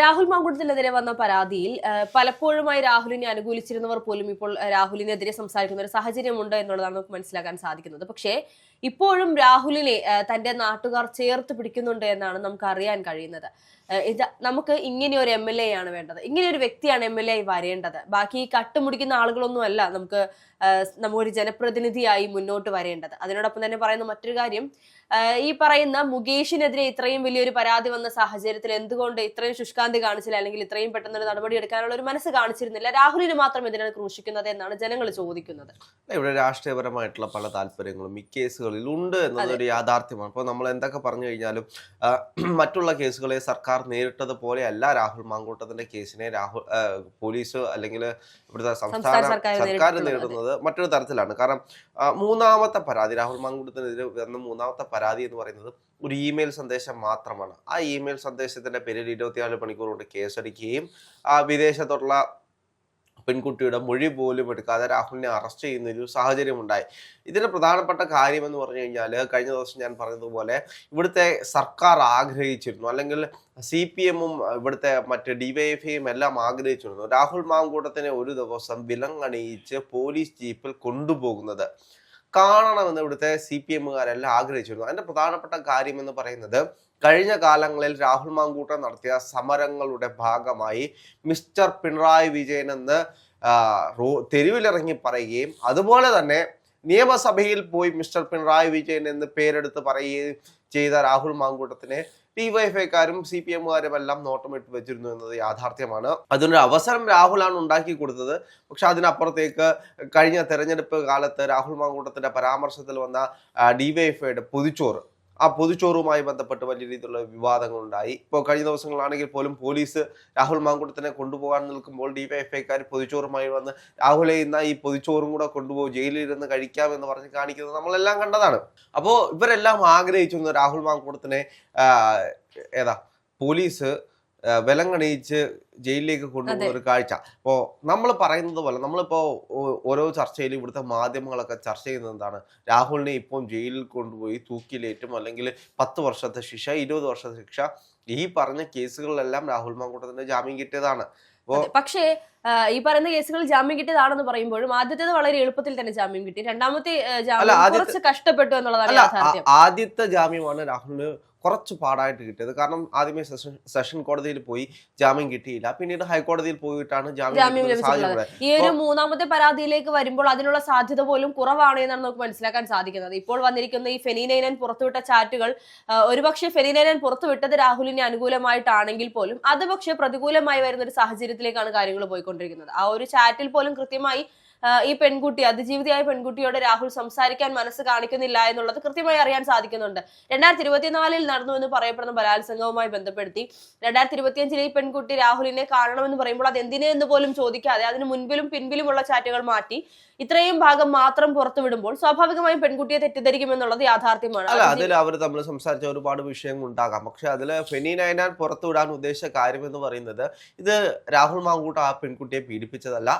രാഹുൽ മാങ്കുടത്തിനെതിരെ വന്ന പരാതിയിൽ പലപ്പോഴുമായി രാഹുലിനെ അനുകൂലിച്ചിരുന്നവർ പോലും ഇപ്പോൾ രാഹുലിനെതിരെ സംസാരിക്കുന്ന ഒരു സാഹചര്യമുണ്ട് എന്നുള്ളതാണ് നമുക്ക് മനസ്സിലാക്കാൻ സാധിക്കുന്നത്. പക്ഷേ ഇപ്പോഴും രാഹുലിനെ തന്റെ നാട്ടുകാർ ചേർത്ത് പിടിക്കുന്നുണ്ട് എന്നാണ് നമുക്ക് അറിയാൻ കഴിയുന്നത്. ഇത് നമുക്ക് ഇങ്ങനെ ഒരു എം എൽ എ ആണ് വേണ്ടത്. ഇങ്ങനെ ഒരു വ്യക്തിയാണ് എം എൽ എ വരേണ്ടത്. ബാക്കി കട്ടുമുടിക്കുന്ന ആളുകളൊന്നുമല്ല നമുക്ക് നമുക്കൊരു ജനപ്രതിനിധിയായി മുന്നോട്ട് വരേണ്ടത്. അതിനോടൊപ്പം തന്നെ പറയുന്ന മറ്റൊരു കാര്യം ഈ പറയുന്ന മുകേഷിനെതിരെ ഇത്രയും വലിയൊരു പരാതി വന്ന സാഹചര്യത്തിൽ എന്തുകൊണ്ട് ഇത്രയും ശുഷ്കാന്തി കാണിച്ചില്ല? അല്ലെങ്കിൽ ഇത്രയും പെട്ടെന്ന് ഒരു നടപടി എടുക്കാനുള്ള ഒരു മനസ്സ് കാണിച്ചിരുന്നില്ല. രാഹുലിന് മാത്രം എന്തിനാണ് ക്രൂശിക്കുന്നത് എന്നാണ് ജനങ്ങൾ ചോദിക്കുന്നത്. ഇവിടെ രാഷ്ട്രീയപരമായിട്ടുള്ള പല താല്പര്യങ്ങളും ഈ കേസുകളിൽ ഉണ്ട് എന്നതൊരു യാഥാർത്ഥ്യമാണ്. ഇപ്പോൾ നമ്മൾ എന്തൊക്കെ പറഞ്ഞു കഴിഞ്ഞാലും മറ്റുള്ള കേസുകളെ സർക്കാർ നേരിട്ടത് പോലെയല്ല രാഹുൽ മാങ്കൂട്ടത്തിന്റെ കേസിനെ രാഹുൽ പോലീസ് അല്ലെങ്കിൽ ഇവിടുത്തെ സംസ്ഥാന സർക്കാർ. നേരിടുന്നത് മറ്റൊരു തരത്തിലാണ് കാരണം മൂന്നാമത്തെ പരാതി രാഹുൽ മാങ്കൂട്ടത്തിനെതിരെ വന്ന മൂന്നാമത്തെ പരാതി എന്ന് പറയുന്നത് ഒരു ഇമെയിൽ സന്ദേശം മാത്രമാണ് ആ ഇമെയിൽ സന്ദേശത്തിന്റെ പേരിൽ ഇരുപത്തിനാല് മണിക്കൂർ കൊണ്ട് കേസെടുക്കുകയും ആ വിദേശത്തുള്ള പെൺകുട്ടിയുടെ മൊഴി പോലും എടുക്കാതെ രാഹുലിനെ അറസ്റ്റ് ചെയ്യുന്ന ഒരു സാഹചര്യം ഉണ്ടായി ഇതിന് പ്രധാനപ്പെട്ട കാര്യം എന്ന് പറഞ്ഞു കഴിഞ്ഞാൽ കഴിഞ്ഞ ദിവസം ഞാൻ പറഞ്ഞതുപോലെ ഇവിടുത്തെ സർക്കാർ ആഗ്രഹിച്ചിരുന്നു. അല്ലെങ്കിൽ സി പി എമ്മും ഇവിടുത്തെ മറ്റ് ഡിവൈഎഫ്ഐയും എല്ലാം ആഗ്രഹിച്ചിരുന്നു. രാഹുൽ മാങ്കൂട്ടത്തിനെ ഒരു ദിവസം വിലങ്ങണിയിച്ച് പോലീസ് ജീപ്പിൽ കൊണ്ടുപോകുന്നത്. കാണണമെന്ന് ഇവിടുത്തെ സി പി എമ്മുകാരെല്ലാം ആഗ്രഹിച്ചിരുന്നു. അതിന്റെ പ്രധാനപ്പെട്ട കാര്യം എന്ന് പറയുന്നത് കഴിഞ്ഞ കാലങ്ങളിൽ രാഹുൽ മാങ്കൂട്ടം നടത്തിയ സമരങ്ങളുടെ ഭാഗമായി മിസ്റ്റർ പിണറായി വിജയൻ എന്ന് തെരുവിലിറങ്ങി പറയുകയും അതുപോലെ തന്നെ നിയമസഭയിൽ പോയി മിസ്റ്റർ പിണറായി വിജയൻ എന്ന് പേരെടുത്ത് പറയുകയും ചെയ്ത രാഹുൽ മാങ്കൂട്ടത്തിനെ ഡിവൈഎഫ്ഐക്കാരും സി പി എമ്മുകാരും എല്ലാം നോട്ടമിട്ട് വെച്ചിരുന്നു എന്നത് യാഥാർത്ഥ്യമാണ്. അതിനൊരു അവസരം രാഹുലാണ് ഉണ്ടാക്കി കൊടുത്തത്. പക്ഷെ അതിനപ്പുറത്തേക്ക് കഴിഞ്ഞ തെരഞ്ഞെടുപ്പ് കാലത്ത് രാഹുൽ മാങ്കൂട്ടത്തിന്റെ പരാമർശത്തിൽ വന്ന ഡിവൈഎഫ്ഐയുടെ പൊതിച്ചോറ് ആ പൊതുചോറുമായി ബന്ധപ്പെട്ട് വലിയ രീതിയിലുള്ള വിവാദങ്ങൾ ഉണ്ടായി ഇപ്പോൾ കഴിഞ്ഞ ദിവസങ്ങളാണെങ്കിൽ പോലും പോലീസ് രാഹുൽ മാങ്കുടത്തിനെ കൊണ്ടുപോകാൻ നിൽക്കുമ്പോൾ ഡിവൈഎഫ്ഐക്കാർ പൊതുച്ചോറുമായി വന്ന് രാഹുലെ ഇന്ന ഈ പൊതുച്ചോറും കൂടെ കൊണ്ടുപോകും ജയിലിൽ ഇരുന്ന് കഴിക്കാം എന്ന് പറഞ്ഞ് കാണിക്കുന്നത് നമ്മളെല്ലാം കണ്ടതാണ്. അപ്പോൾ ഇവരെല്ലാം ആഗ്രഹിച്ചു രാഹുൽ മാങ്കുടത്തിനെ ഏതാ പോലീസ് വിലങ്ങണിയിച്ച് ജയിലിലേക്ക് കൊണ്ടുപോകുന്ന ഒരു കാഴ്ച. അപ്പോൾ നമ്മൾ പറയുന്നത് പോലെ നമ്മളിപ്പോൾ ഓരോ ചർച്ചയിലും ഇവിടുത്തെ മാധ്യമങ്ങളൊക്കെ ചർച്ച ചെയ്യുന്നത് എന്താണ്? രാഹുലിനെ ഇപ്പം ജയിലിൽ കൊണ്ടുപോയി തൂക്കിലേറ്റും അല്ലെങ്കിൽ പത്ത് വർഷത്തെ ശിക്ഷ ഇരുപത് വർഷത്തെ ശിക്ഷ ഈ പറഞ്ഞ കേസുകളിലെല്ലാം രാഹുൽ മാങ്കൂട്ടത്തിന് ജാമ്യം കിട്ടിയതാണ്. പക്ഷേ ഈ പറയുന്ന കേസുകൾ ജാമ്യം കിട്ടിയതാണെന്ന് പറയുമ്പോഴും ആദ്യത്തേത് വളരെ എളുപ്പത്തിൽ തന്നെ ജാമ്യം കിട്ടി. രണ്ടാമത്തെ ജാമ്യം കുറച്ച് കഷ്ടപ്പെട്ടു എന്നുള്ളതാണ് ആദ്യത്തെ ജാമ്യമാണ് രാഹുലിന് കുറച്ച് പാടായിട്ട് കിട്ടിയത്. കാരണം ആദ്യമേ സെഷൻ സെഷൻ കോടതിയിൽ പോയി ജാമ്യം കിട്ടിയില്ല. പിന്നീട് ഹൈക്കോടതിയിൽ പോയിട്ടാണ് ജാമ്യം ലഭിച്ചിട്ടുള്ളത്. ഈ ഒരു മൂന്നാമത്തെ പരാതിയിലേക്ക് വരുമ്പോൾ അതിനുള്ള സാധ്യത പോലും കുറവാണ് എന്നാണ് നമുക്ക് മനസ്സിലാക്കാൻ സാധിക്കുന്നത്. ഇപ്പോൾ വന്നിരിക്കുന്ന ഈ ഫെനീനൈനൻ പുറത്തുവിട്ട ചാറ്റുകൾ ഒരുപക്ഷെ ഫെനീനൈനൻ പുറത്തുവിട്ടത് രാഹുലിനെ അനുകൂലമായിട്ടാണെങ്കിൽ പോലും അത് പക്ഷേ പ്രതികൂലമായി വരുന്ന ഒരു സാഹചര്യത്തിലേക്കാണ് കാര്യങ്ങൾ പോയിക്കൊണ്ടിരിക്കുന്നത്. ആ ഒരു ചാറ്റിൽ പോലും കൃത്യമായി ഈ പെൺകുട്ടി അതിജീവിതയായ പെൺകുട്ടിയോട് രാഹുൽ സംസാരിക്കാൻ മനസ്സ് കാണിക്കുന്നില്ല എന്നുള്ളത് കൃത്യമായി അറിയാൻ സാധിക്കുന്നുണ്ട്. രണ്ടായിരത്തി ഇരുപത്തിനാലിൽ നടന്നു എന്ന് പറയപ്പെടുന്ന ബലാത്സംഗവുമായി ബന്ധപ്പെടുത്തി രണ്ടായിരത്തി ഇരുപത്തിയഞ്ചിലെ ഈ പെൺകുട്ടി രാഹുലിനെ കാണണമെന്ന് പറയുമ്പോൾ അത് എന്തിനെ എന്ന് പോലും ചോദിക്കാതെ അതിന് മുൻപിലും പിൻപിലുമുള്ള ചാറ്റുകൾ മാറ്റി ഇത്രയും ഭാഗം മാത്രം പുറത്തുവിടുമ്പോൾ സ്വാഭാവികമായും പെൺകുട്ടിയെ തെറ്റിദ്ധരിക്കുമെന്നുള്ളത് യാഥാർത്ഥ്യമാണ്. അല്ല അതിൽ അവർ തമ്മിൽ സംസാരിച്ച ഒരുപാട് വിഷയങ്ങൾ ഉണ്ടാകാം. പക്ഷെ അതിൽ ഫെനി നയനാൻ പുറത്തുവിടാൻ ഉദ്ദേശിച്ച കാര്യം എന്ന് പറയുന്നത് ഇത് രാഹുൽ മാങ്കൂട്ട് ആ പെൺകുട്ടിയെ പീഡിപ്പിച്ചതല്ല.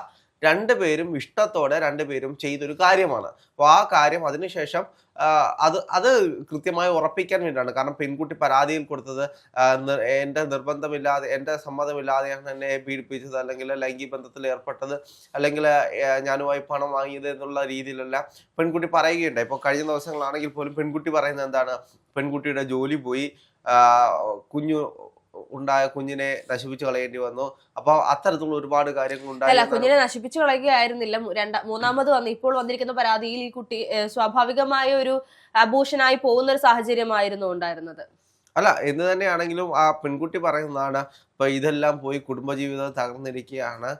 രണ്ടുപേരും ഇഷ്ടത്തോടെ രണ്ടുപേരും ചെയ്തൊരു കാര്യമാണ്. അപ്പോൾ ആ കാര്യം അതിനുശേഷം അത് അത് കൃത്യമായി ഉറപ്പിക്കാൻ വേണ്ടിയാണ് കാരണം പെൺകുട്ടി പരാതിയിൽ കൊടുത്തത് എന്റെ നിർബന്ധമില്ലാതെ എന്റെ നിർബന്ധമില്ലാതെ ഞാൻ എന്നെ പീഡിപ്പിച്ചത് അല്ലെങ്കിൽ ലൈംഗിക ബന്ധത്തിൽ ഏർപ്പെട്ടത് അല്ലെങ്കിൽ ഞാനുമായി പണം വാങ്ങിയത് എന്നുള്ള രീതിയിലെല്ലാം പെൺകുട്ടി പറയുകയുണ്ടായി. ഇപ്പോൾ കഴിഞ്ഞ ദിവസങ്ങളാണെങ്കിൽ പോലും പെൺകുട്ടി പറയുന്നത് എന്താണ്? പെൺകുട്ടിയുടെ ജോലി പോയി കുഞ്ഞു ഉണ്ടായ കുഞ്ഞിനെ നശിപ്പിച്ചു കളയേണ്ടി വന്നു. അപ്പൊ അത്തരത്തിലുള്ള ഒരുപാട് കാര്യങ്ങൾ ഉണ്ടായി അല്ല കുഞ്ഞിനെ നശിപ്പിച്ചു കളയുകയായിരുന്നില്ല. രണ്ട മൂന്നാമത് വന്ന് ഇപ്പോൾ വന്നിരിക്കുന്ന പരാതിയിൽ ഈ കുട്ടി സ്വാഭാവികമായ ഒരു അബൂഷനായി പോകുന്ന ഒരു സാഹചര്യമായിരുന്നു ഉണ്ടായിരുന്നത്. അല്ല എന്ന് തന്നെയാണെങ്കിലും ആ പെൺകുട്ടി പറയുന്നതാണ് ഇപ്പൊ ഇതെല്ലാം പോയി കുടുംബജീവിതം തകർന്നിരിക്കുകയാണ്.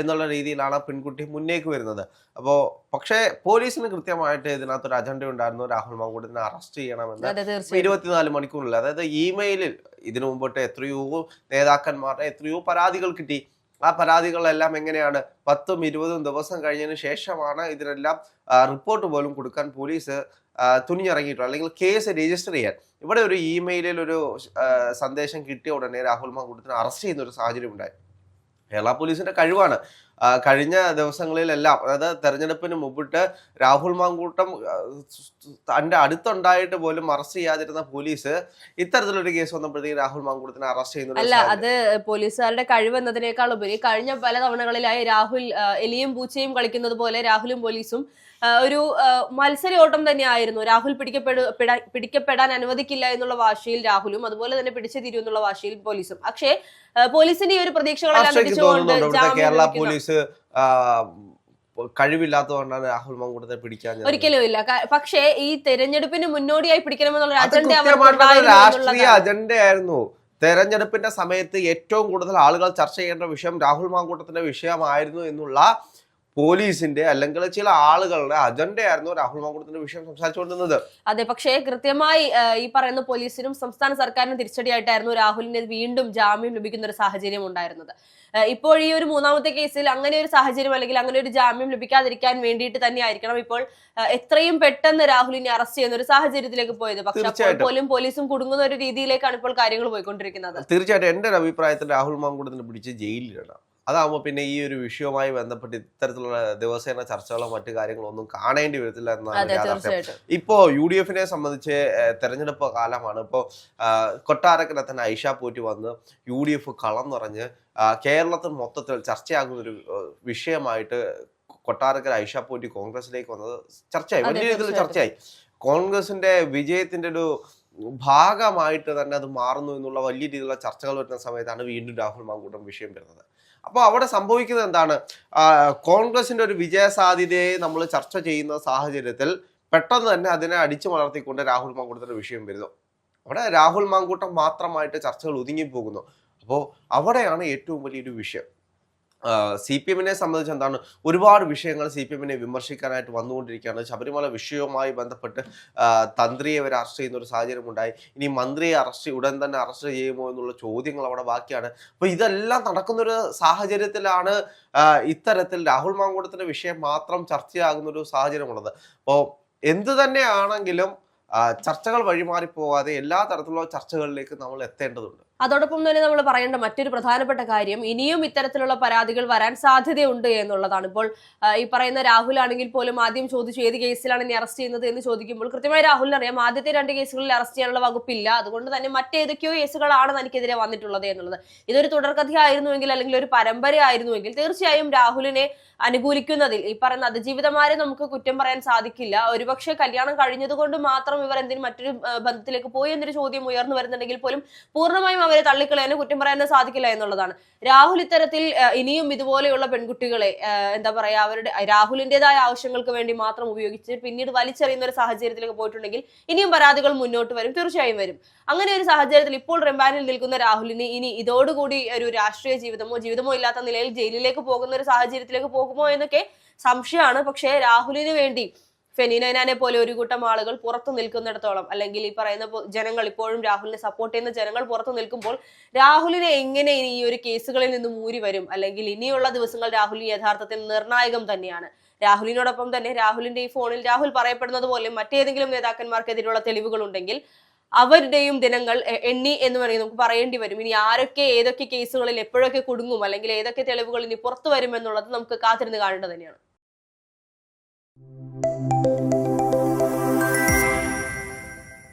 എന്നുള്ള രീതിയിലാണ് പെൺകുട്ടി മുന്നേക്ക് വരുന്നത്. അപ്പോൾ പക്ഷേ പോലീസിന് കൃത്യമായിട്ട് ഇതിനകത്തൊരു അജണ്ട ഉണ്ടായിരുന്നു. രാഹുൽ മാങ്കൂടിനെ അറസ്റ്റ് ചെയ്യണമെന്ന് ഇരുപത്തിനാല് മണിക്കൂറിൽ അതായത് ഇമെയിലിൽ ഇതിനു മുമ്പോട്ട് എത്രയോ നേതാക്കന്മാരുടെ എത്രയോ പരാതികൾ കിട്ടി. ആ പരാതികളെല്ലാം എങ്ങനെയാണ്? പത്തും ഇരുപതും ദിവസം കഴിഞ്ഞതിന് ശേഷമാണ് ഇതിനെല്ലാം റിപ്പോർട്ട് പോലും കൊടുക്കാൻ പോലീസ് തുനിഞ്ഞിറങ്ങിയിട്ടുള്ളത്. അല്ലെങ്കിൽ കേസ് രജിസ്റ്റർ ചെയ്യാൻ. ഇവിടെ ഒരു ഇമെയിലിൽ ഒരു സന്ദേശം കിട്ടിയ ഉടനെ രാഹുൽ മാങ്കൂട്ടത്തിന് അറസ്റ്റ് ചെയ്യുന്ന ഒരു സാഹചര്യം ഉണ്ടായി. കേരള പോലീസിന്റെ കഴിവാണ്. കഴിഞ്ഞ ദിവസങ്ങളിലെല്ലാം അതായത് തെരഞ്ഞെടുപ്പിന് മുമ്പിട്ട് രാഹുൽ മാങ്കൂട്ടം തന്റെ അടുത്തുണ്ടായിട്ട് പോലും അറസ്റ്റ് ചെയ്യാതിരുന്ന പോലീസ് ഇത്തരത്തിലൊരു കേസ് വന്നപ്പോഴത്തേക്ക് രാഹുൽ മാങ്കൂട്ടത്തിനെ അറസ്റ്റ് ചെയ്യുന്നു അല്ല അത് പോലീസുകാരുടെ കഴിവ് എന്നതിനേക്കാൾ ഉപരി കഴിഞ്ഞ പല തവണകളിലായി രാഹുൽ എലിയും പൂച്ചയും കളിക്കുന്നത് പോലെ രാഹുലും പോലീസും ഒരു മത്സരയോട്ടം തന്നെയായിരുന്നു. രാഹുൽ പിടിക്കപ്പെടു പിടിക്കപ്പെടാൻ അനുവദിക്കില്ല എന്നുള്ള വാശിയിൽ രാഹുലും അതുപോലെ തന്നെ പിടിച്ചു തീരും എന്നുള്ള വാശിയിൽ പോലീസും. പക്ഷേ പോലീസിന്റെ ഈ ഒരു പ്രതീക്ഷകളെല്ലാം കേരള പോലീസ് കഴിവില്ലാത്തതുകൊണ്ടാണ് രാഹുൽ മങ്കൂട്ടത്തെ പിടിക്കാൻ ഒരിക്കലും ഇല്ല. പക്ഷേ ഈ തെരഞ്ഞെടുപ്പിന് മുന്നോടിയായി പിടിക്കണമെന്നുള്ള അജണ്ട രാഷ്ട്രീയ അജണ്ടയായിരുന്നു. തെരഞ്ഞെടുപ്പിന്റെ സമയത്ത് ഏറ്റവും കൂടുതൽ ആളുകൾ ചർച്ച ചെയ്യേണ്ട വിഷയം രാഹുൽ മാങ്കൂട്ടത്തിന്റെ വിഷയമായിരുന്നു എന്നുള്ള പോലീസിന്റെ അല്ലെങ്കിൽ ചില ആളുകളുടെ അജണ്ടയായിരുന്നു രാഹുൽ മാങ്കൂട്ടത്തിന്റെ വിഷയം സംസാരിച്ചുകൊണ്ടിരുന്നത്. അതെ പക്ഷേ കൃത്യമായി ഈ പറയുന്ന പോലീസിനും സംസ്ഥാന സർക്കാരിനും തിരിച്ചടിയായിട്ടായിരുന്നു രാഹുലിന് വീണ്ടും ജാമ്യം ലഭിക്കുന്ന ഒരു സാഹചര്യം ഉണ്ടായിരുന്നത്. ഇപ്പോൾ ഈ ഒരു മൂന്നാമത്തെ കേസിൽ അങ്ങനെ ഒരു സാഹചര്യം അല്ലെങ്കിൽ അങ്ങനെ ഒരു ജാമ്യം ലഭിക്കാതിരിക്കാൻ വേണ്ടിയിട്ട് തന്നെ ആയിരിക്കണം ഇപ്പോൾ എത്രയും പെട്ടെന്ന് രാഹുലിനെ അറസ്റ്റ് ചെയ്യുന്ന ഒരു സാഹചര്യത്തിലേക്ക് പോയത്. പക്ഷെ അപ്പോൾ പോലും പോലീസും കുടുങ്ങുന്ന ഒരു രീതിയിലേക്കാണ് ഇപ്പോൾ കാര്യങ്ങൾ പോയിക്കൊണ്ടിരിക്കുന്നത്. തീർച്ചയായിട്ടും എന്റെ ഒരു അഭിപ്രായത്തിൽ രാഹുൽ മാങ്കൂട്ടത്തിന് പിടിച്ച് ജയിലിലിടണം. അതാകുമ്പോൾ പിന്നെ ഈ ഒരു വിഷയവുമായി ബന്ധപ്പെട്ട് ഇത്തരത്തിലുള്ള ദിവസേന ചർച്ചകളോ മറ്റു കാര്യങ്ങളോ ഒന്നും കാണേണ്ടി വരത്തില്ല എന്നാണ് യാഥാർത്ഥ്യം. ഇപ്പോ യു ഡി എഫിനെ സംബന്ധിച്ച് തെരഞ്ഞെടുപ്പ് കാലമാണ്. ഇപ്പോൾ കൊട്ടാരക്കര തന്നെ ഐഷ പോറ്റി വന്ന് യു ഡി എഫ് കളം നിറഞ്ഞ് കേരളത്തിൽ മൊത്തത്തിൽ ചർച്ചയാകുന്ന ഒരു വിഷയമായിട്ട് കൊട്ടാരക്കര ഐഷ പോറ്റി കോൺഗ്രസിലേക്ക് വന്നത് ചർച്ചയായി. വലിയ രീതിയിൽ ചർച്ചയായി. കോൺഗ്രസിന്റെ വിജയത്തിന്റെ ഒരു ഭാഗമായിട്ട് തന്നെ അത് മാറുന്നു എന്നുള്ള വലിയ രീതിയിലുള്ള ചർച്ചകൾ വരുന്ന സമയത്താണ് വീണ്ടും രാഹുൽ മാങ്കൂട്ടം വിഷയം വരുന്നത്. അപ്പോൾ അവിടെ സംഭവിക്കുന്നത് എന്താണ്? കോൺഗ്രസിന്റെ ഒരു വിജയ സാധ്യതയെ നമ്മൾ ചർച്ച ചെയ്യുന്ന സാഹചര്യത്തിൽ പെട്ടെന്ന് തന്നെ അതിനെ അടിച്ചു വളർത്തിക്കൊണ്ട് രാഹുൽ മാങ്കൂട്ടത്തിന്റെ വിഷയം വരുന്നു. അവിടെ രാഹുൽ മാങ്കൂട്ടം മാത്രമായിട്ട് ചർച്ചകൾ ഒതുങ്ങിപ്പോകുന്നു. അപ്പോൾ അവിടെയാണ് ഏറ്റവും വലിയൊരു വിഷയം. സി പി എമ്മിനെ സംബന്ധിച്ച് എന്താണ് ഒരുപാട് വിഷയങ്ങൾ സി പി എമ്മിനെ വിമർശിക്കാനായിട്ട് വന്നുകൊണ്ടിരിക്കുകയാണ്. ശബരിമല വിഷയവുമായി ബന്ധപ്പെട്ട് തന്ത്രിയെ അവർ അറസ്റ്റ് ചെയ്യുന്ന ഒരു സാഹചര്യം ഉണ്ടായി ഇനി മന്ത്രിയെ അറസ്റ്റ് ഉടൻ തന്നെ അറസ്റ്റ് ചെയ്യുമോ എന്നുള്ള ചോദ്യങ്ങൾ അവിടെ ബാക്കിയാണ്. അപ്പോൾ ഇതെല്ലാം നടക്കുന്നൊരു സാഹചര്യത്തിലാണ് ഇത്തരത്തിൽ രാഹുൽ മാങ്കൂടത്തിന്റെ വിഷയം മാത്രം ചർച്ചയാകുന്ന ഒരു സാഹചര്യമുള്ളത്. അപ്പോൾ എന്ത് തന്നെയാണെങ്കിലും ചർച്ചകൾ വഴിമാറി പോവാതെ എല്ലാ തരത്തിലുള്ള ചർച്ചകളിലേക്ക് നമ്മൾ എത്തേണ്ടതുണ്ട്. അതോടൊപ്പം തന്നെ നമ്മൾ പറയേണ്ട മറ്റൊരു പ്രധാനപ്പെട്ട കാര്യം ഇനിയും ഇത്തരത്തിലുള്ള പരാതികൾ വരാൻ സാധ്യതയുണ്ട് എന്നുള്ളതാണ്. ഇപ്പോൾ ഈ പറയുന്ന രാഹുൽ ആണെങ്കിൽ പോലും ആദ്യം ചോദിച്ചു ഏത് കേസിലാണ് ഇനി അറസ്റ്റ് ചെയ്യുന്നത് എന്ന് ചോദിക്കുമ്പോൾ കൃത്യമായി രാഹുലിന് അറിയാം ആദ്യത്തെ രണ്ട് കേസുകളിൽ അറസ്റ്റ് ചെയ്യാനുള്ള വകുപ്പില്ല. അതുകൊണ്ട് തന്നെ മറ്റേതൊക്കെയോ കേസുകളാണ് തനിക്കെതിരെ വന്നിട്ടുള്ളത് എന്നുള്ളത്. ഇതൊരു തുടർക്കഥയായിരുന്നുവെങ്കിൽ അല്ലെങ്കിൽ ഒരു പരമ്പര ആയിരുന്നുവെങ്കിൽ തീർച്ചയായും രാഹുലിനെ അനുകൂലിക്കുന്നതിൽ ഈ പറയുന്ന അതിജീവിതമാരെ നമുക്ക് കുറ്റം പറയാൻ സാധിക്കില്ല. ഒരുപക്ഷെ കല്യാണം കഴിഞ്ഞതുകൊണ്ട് മാത്രം ഇവർ എന്തിനും മറ്റൊരു ബന്ധത്തിലേക്ക് പോയി എന്നൊരു ചോദ്യം ഉയർന്നു വരുന്നുണ്ടെങ്കിൽ പോലും പൂർണമായും അവരെ തള്ളിക്കളയാനോ കുറ്റം പറയാനോ സാധിക്കില്ല എന്നുള്ളതാണ്. രാഹുൽ ഇത്തരത്തിൽ ഇനിയും ഇതുപോലെയുള്ള പെൺകുട്ടികളെ എന്താ പറയാ അവരുടെ രാഹുലിന്റേതായ ആവശ്യങ്ങൾക്ക് വേണ്ടി മാത്രം ഉപയോഗിച്ച് പിന്നീട് വലിച്ചെറിയുന്ന ഒരു സാഹചര്യത്തിലേക്ക് പോയിട്ടുണ്ടെങ്കിൽ ഇനിയും പരാതികൾ മുന്നോട്ട് വരും തീർച്ചയായും വരും. അങ്ങനെ ഒരു സാഹചര്യത്തിൽ ഇപ്പോൾ റിമാൻഡിൽ നിൽക്കുന്ന രാഹുലിന് ഇനി ഇതോടുകൂടി ഒരു രാഷ്ട്രീയ ജീവിതമോ ജീവിതമോ ഇല്ലാത്ത നിലയിൽ ജയിലിലേക്ക് പോകുന്ന ഒരു സാഹചര്യത്തിലേക്ക് പോകുമോ എന്നൊക്കെ സംശയമാണ്. പക്ഷേ രാഹുലിന് വേണ്ടി ഫെനീനൈനാനെ പോലെ ഒരു കൂട്ടം ആളുകൾ പുറത്തു നിൽക്കുന്നിടത്തോളം അല്ലെങ്കിൽ ഈ പറയുന്ന ജനങ്ങൾ ഇപ്പോഴും രാഹുലിനെ സപ്പോർട്ട് ചെയ്യുന്ന ജനങ്ങൾ പുറത്തു നിൽക്കുമ്പോൾ രാഹുലിനെ എങ്ങനെ ഈ ഒരു കേസുകളിൽ നിന്ന് മൂരി വരും? അല്ലെങ്കിൽ ഇനിയുള്ള ദിവസങ്ങൾ രാഹുൽ യഥാർത്ഥത്തിൽ നിർണായകം തന്നെയാണ്. രാഹുലിനോടൊപ്പം തന്നെ രാഹുലിന്റെ ഈ ഫോണിൽ രാഹുൽ പറയപ്പെടുന്നത് പോലെ മറ്റേതെങ്കിലും നേതാക്കന്മാർക്കെതിരെയുള്ള തെളിവുകൾ ഉണ്ടെങ്കിൽ അവരുടെയും ദിനങ്ങൾ എണ്ണി എന്ന് പറയുന്നത് നമുക്ക് പറയേണ്ടി വരും. ഇനി ആരൊക്കെ ഏതൊക്കെ കേസുകളിൽ എപ്പോഴൊക്കെ കുടുങ്ങും അല്ലെങ്കിൽ ഏതൊക്കെ തെളിവുകൾ ഇനി പുറത്തു വരും എന്നുള്ളത് നമുക്ക് കാത്തിരുന്ന് കാണേണ്ടത് തന്നെയാണ്.